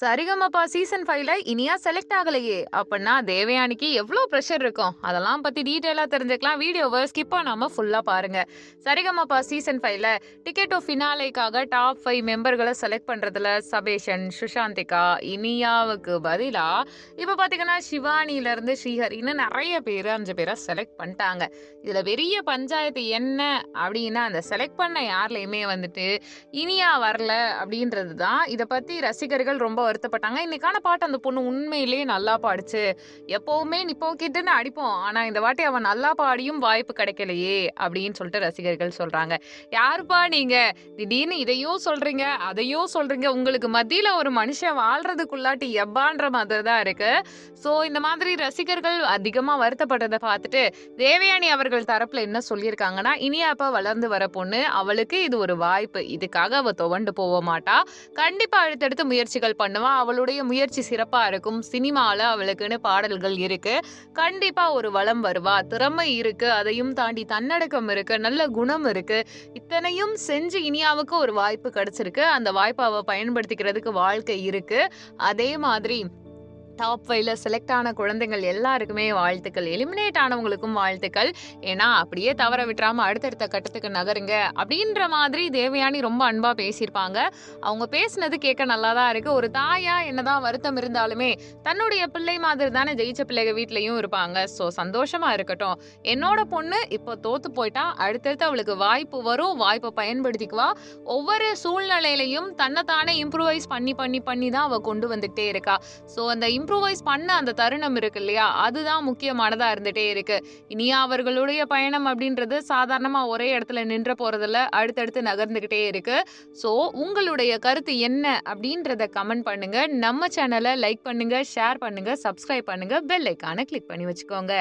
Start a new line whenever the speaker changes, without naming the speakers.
Sa Re Ga Ma Pa season ஃபைவ்ல Iniya select ஆகலையே. அப்படின்னா தேவயானிக்கு எவ்வளோ ப்ரெஷர் இருக்கும்? அதெல்லாம் பற்றி டீட்டெயிலாக தெரிஞ்சுக்கலாம். வீடியோவை ஸ்கிப் பண்ணாமல் ஃபுல்லாக பாருங்க. சரிகமபா சீசன் ஃபைவ்ல டிக்கெட் ஆஃப் ஃபினாலேக்காக டாப் ஃபைவ் மெம்பர்களை செலக்ட் பண்ணுறதுல சபேஷன் சுஷாந்திகா இனியாவுக்கு பதிலாக இப்போ பார்த்தீங்கன்னா சிவானிலேருந்து ஸ்ரீஹரின்னு நிறைய பேர் அஞ்சு பேரை செலக்ட் பண்ணிட்டாங்க. இதில் பெரிய பஞ்சாயத்து என்ன அப்படின்னா அந்த செலக்ட் பண்ண யார்லையுமே வந்துட்டு இனியா வரல அப்படின்றது தான் இதை பற்றி ரசிகர்கள் ரொம்ப வருத்தப்பட்டாங்க. இன்னைக்கான பாட்டு அந்த பொண்ணு உண்மையிலேயே நல்லா பாடுச்சு. எப்போவுமே நிப்போ கிட்டுன்னு அடிப்போம். ஆனால் இந்த வாட்டி அவன் நல்லா பாடியும் வாய்ப்பு கிடைக்கலையே அப்படின்னு சொல்லிட்டு ரசிகர்கள் சொல்கிறாங்க யாருப்பா நீங்கள் திடீர்னு இதையும் சொல்கிறீங்க அதையும் சொல்கிறீங்க உங்களுக்கு மத்தியில் ஒரு மனுஷன் வாழ்றதுக்குள்ளாட்டி எப்பான்ற மாதிரி தான் இருக்கு. ஸோ இந்த மாதிரி ரசிகர்கள் அதிகமாக வருத்தப்பட்டதை பார்த்துட்டு தேவயானி அவர்கள் தரப்புல என்ன சொல்லியிருக்காங்கன்னா இனியாப்பா வளர்ந்து வர பொண்ணு அவளுக்கு இது ஒரு வாய்ப்பு. இதுக்காக அவ துவண்டு போக மாட்டா. கண்டிப்பா அடுத்தடுத்து முயற்சிகள் பண்ண பண்ணுவா அவளுடைய முயற்சி சிறப்பா இருக்கும். சினிமால அவளுக்குன்னு பாடல்கள் இருக்கு. கண்டிப்பா ஒரு வளம் வருவா. திறமை இருக்கு. அதையும் தாண்டி தன்னடக்கம் இருக்கு. நல்ல குணம் இருக்கு. இத்தனையும் செஞ்சு இனியாவுக்கு ஒரு வாய்ப்பு கிடைச்சிருக்கு. அந்த வாய்ப்பை அவ பயன்படுத்திக்கிறதுக்கு வாழ்க்கை இருக்கு. அதே மாதிரி டாப் ஃபைவ்ல செலக்ட் ஆன குழந்தைகள் எல்லாருக்குமே வாழ்த்துக்கள். எலிமினேட் ஆனவங்களுக்கும் வாழ்த்துக்கள். ஏன்னா அப்படியே தவற விட்டுறாம அடுத்தடுத்த கட்டத்துக்கு நகருங்க. அப்படின்ற மாதிரி தேவயானி ரொம்ப அன்பா பேசியிருப்பாங்க. அவங்க பேசுனது கேட்க நல்லா தான் இருக்கு. ஒரு தாயா என்னதான் வருத்தம் இருந்தாலுமே தன்னுடைய பிள்ளை மாதிரி தானே ஜெயிச்ச பிள்ளைங்க வீட்லயும் இருப்பாங்க. ஸோ சந்தோஷமா இருக்கட்டும். என்னோட பொண்ணு இப்போ தோத்து போயிட்டா அடுத்தடுத்து அவளுக்கு வாய்ப்பு வரும். வாய்ப்பை பயன்படுத்திக்குவா. ஒவ்வொரு சூழ்நிலையிலையும் தன்னைத்தானே இம்ப்ரூவைஸ் பண்ணி பண்ணி பண்ணி தான் அவ கொண்டு வந்துகிட்டே இருக்கா. ஸோ அந்த இம்ப்ரூவைஸ் பண்ண அந்த தருணம் இருக்கு இல்லையா? அதுதான் முக்கியமானதாக இருந்துகிட்டே இருக்கு. இனியா அவர்களுடைய பயணம் அப்படின்றது சாதாரணமாக ஒரே இடத்துல நின்ற போகிறதில்ல அடுத்தடுத்து நகர்ந்துக்கிட்டே இருக்கு. ஸோ உங்களுடைய கருத்து என்ன அப்படின்றத கமெண்ட் பண்ணுங்க. நம்ம சேனலை லைக் பண்ணுங்க ஷேர் பண்ணுங்க சப்ஸ்கிரைப் பண்ணுங்க பெல் ஐக்கானை கிளிக் பண்ணி வச்சுக்கோங்க.